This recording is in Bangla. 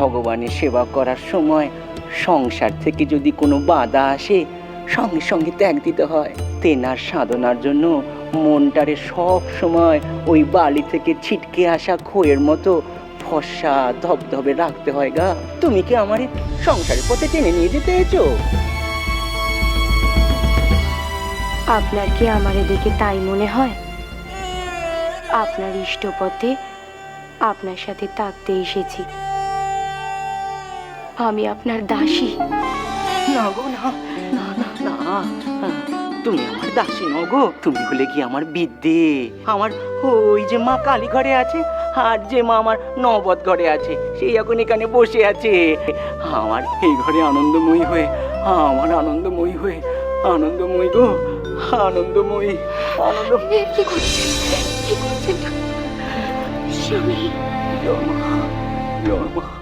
ভগবানের সেবা করার সময় সংসার থেকে যদি কোনো বাধা আসে, সঙ্গে সঙ্গে ত্যাগ দিতে হয়। তেনার সাধনার জন্য মনটারে সব সময় ওই বালি থেকে ছিটকে আসা খোয়ের মতো ফর্সা ধবধবে রাখতে হয় গা। তুমি কি আমার সংসারের পথে টেনে নিয়ে যেতে এসো আপনার কি আমার দেখে তাই মনে হয়? আপনার ইষ্টপথে আপনার সাথে থাকতে এসেছি। আমি আপনার দাসী। না গো না না না না। তুমি আমার দাসী নও গো তুমি হলে কি আমার বিদ্যে? আমার ওই যে মা কালী ঘরে আছে আর যে মা আমার নবদ ঘরে আছে সেই এখন এখানে বসে আছে। আমার এই ঘরে আনন্দময়ী হয়ে আমার আনন্দময়ী হয়ে আনন্দময়ী গো আনন্দময়ী আনন্দ কি করছেন? কি করছেন? স্বামী। জয় মা জয় মা।